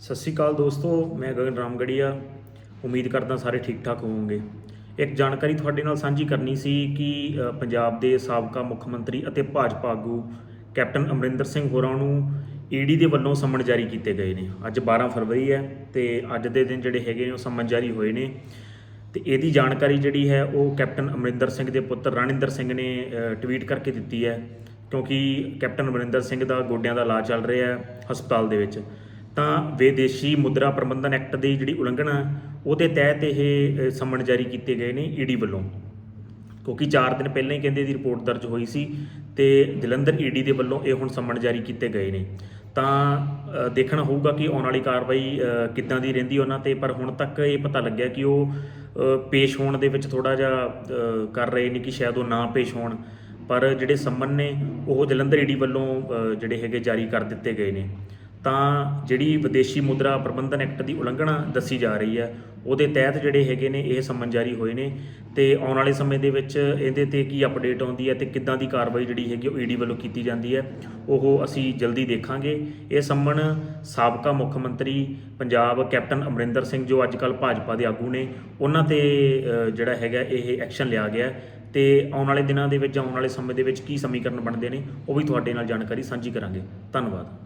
ਸਤਿ ਸ਼੍ਰੀ ਅਕਾਲ ਦੋਸਤੋ, ਮੈਂ ਗਗਨ ਰਾਮਗੜੀਆ। ਉਮੀਦ ਕਰਦਾ ਸਾਰੇ ਠੀਕ ਠਾਕ ਹੋਵੋਗੇ। ਇੱਕ ਜਾਣਕਾਰੀ ਤੁਹਾਡੇ ਨਾਲ ਸਾਂਝੀ ਕਰਨੀ ਸੀ ਕਿ ਪੰਜਾਬ ਦੇ ਸਾਬਕਾ ਮੁੱਖ ਮੰਤਰੀ ਅਤੇ ਭਾਜਪਾ ਆਗੂ ਕੈਪਟਨ ਅਮਰਿੰਦਰ ਸਿੰਘ ਹੋਰਾਂ ਨੂੰ ਈਡੀ ਦੇ ਵੱਲੋਂ ਸਮਨ ਜਾਰੀ ਕੀਤੇ ਗਏ ਨੇ। ਅੱਜ 12 ਫਰਵਰੀ ਹੈ ਤੇ ਅੱਜ ਦੇ ਦਿਨ ਜਿਹੜੇ ਹੈਗੇ ਨੇ ਉਹ ਸੰਮਨ ਜਾਰੀ ਹੋਏ ਨੇ। ਤੇ ਇਹਦੀ ਜਾਣਕਾਰੀ ਜਿਹੜੀ ਹੈ ਉਹ ਕੈਪਟਨ ਅਮਰਿੰਦਰ ਸਿੰਘ ਦੇ ਪੁੱਤਰ ਰਣਿੰਦਰ ਸਿੰਘ ਨੇ ਟਵੀਟ ਕਰਕੇ ਦਿੱਤੀ ਹੈ। ਕਿਉਂਕਿ ਕੈਪਟਨ ਅਮਰਿੰਦਰ ਸਿੰਘ ਦਾ ਗੋਡਿਆਂ ਦਾ ਇਲਾਜ ਚੱਲ ਰਿਹਾ ਹੈ ਹਸਪਤਾਲ ਦੇ ਵਿੱਚ। ਤਾਂ ਵਿਦੇਸ਼ੀ ਮੁਦਰਾ ਪ੍ਰਬੰਧਨ ਐਕਟ ਦੀ ਜਿਹੜੀ ਉਲੰਘਣਾ, ਉਹਦੇ ਤਹਿਤ ਇਹ ਸਮਨ ਜਾਰੀ ਕੀਤੇ ਗਏ ਨੇ ਈਡੀ ਵੱਲੋਂ। ਕਿਉਂਕਿ 4 ਦਿਨ ਪਹਿਲਾਂ ਹੀ ਕਹਿੰਦੇ ਦੀ ਰਿਪੋਰਟ ਦਰਜ ਹੋਈ ਸੀ ਤੇ ਜਲੰਧਰ ਈਡੀ ਦੇ ਵੱਲੋਂ ਇਹ ਹੁਣ ਸਮਨ ਜਾਰੀ ਕੀਤੇ ਗਏ ਨੇ। ਤਾਂ ਦੇਖਣਾ ਹੋਊਗਾ ਕਿ ਆਉਣ ਵਾਲੀ ਕਾਰਵਾਈ ਕਿੱਦਾਂ ਦੀ ਰਹਿੰਦੀ ਉਹਨਾਂ ਤੇ, ਪਰ ਹੁਣ ਤੱਕ ਇਹ ਪਤਾ ਲੱਗਿਆ ਕਿ ਉਹ ਪੇਸ਼ ਹੋਣ ਦੇ ਵਿੱਚ ਥੋੜਾ ਜਿਹਾ ਕਰ ਰਹੇ ਨੇ ਕਿ ਸ਼ਾਇਦ ਉਹ ਨਾ ਪੇਸ਼ ਹੋਣ। ਪਰ ਜਿਹੜੇ ਸੰਮਨ ਨੇ, ਉਹ ਜਲੰਧਰ ਈਡੀ ਵੱਲੋਂ ਜਿਹੜੇ ਹੈਗੇ ਜਾਰੀ ਕਰ ਦਿੱਤੇ ਗਏ ਨੇ। ਤਾਂ ਜਿਹੜੀ ਵਿਦੇਸ਼ੀ ਮੁਦਰਾ ਪ੍ਰਬੰਧਨ ਐਕਟ ਦੀ ਉਲੰਘਣਾ ਦੱਸੀ ਜਾ ਰਹੀ ਹੈ, ਉਹਦੇ ਤਹਿਤ ਜਿਹੜੇ ਹੈਗੇ ਨੇ, ਇਹ ਸੰਮਨ ਜਾਰੀ ਹੋਏ ਨੇ ਤੇ ਆਉਣ ਵਾਲੇ ਸਮੇਂ ਦੇ ਵਿੱਚ ਇਹਦੇ ਤੇ ਕੀ ਅਪਡੇਟ ਆਉਂਦੀ ਹੈ ਤੇ ਕਿੱਦਾਂ ਦੀ ਕਾਰਵਾਈ ਜਿਹੜੀ ਹੈਗੀ ਉਹ ਈਡੀ ਵੱਲੋਂ ਕੀਤੀ ਜਾਂਦੀ ਹੈ, ਉਹ ਅਸੀਂ ਜਲਦੀ ਦੇਖਾਂਗੇ। ਇਹ ਸੰਮਨ ਸਾਬਕਾ ਮੁੱਖ ਮੰਤਰੀ ਪੰਜਾਬ ਕੈਪਟਨ ਅਮਰਿੰਦਰ ਸਿੰਘ ਜੋ ਅੱਜ ਕੱਲ੍ਹ ਭਾਜਪਾ ਦੇ ਆਗੂ ਨੇ, ਉਹਨਾਂ ਤੇ ਜਿਹੜਾ ਹੈਗਾ ਇਹ ਐਕਸ਼ਨ ਲਿਆ ਗਿਆ ਹੈ ਤੇ ਆਉਣ ਵਾਲੇ ਦਿਨਾਂ ਦੇ ਵਿੱਚ ਜਾਂ ਆਉਣ ਵਾਲੇ ਸਮੇਂ ਦੇ ਵਿੱਚ ਕੀ ਸਮੀਕਰਨ ਬਣਦੇ ਨੇ, ਉਹ ਵੀ ਤੁਹਾਡੇ ਨਾਲ ਜਾਣਕਾਰੀ ਸਾਂਝੀ ਕਰਾਂਗੇ। ਧੰਨਵਾਦ।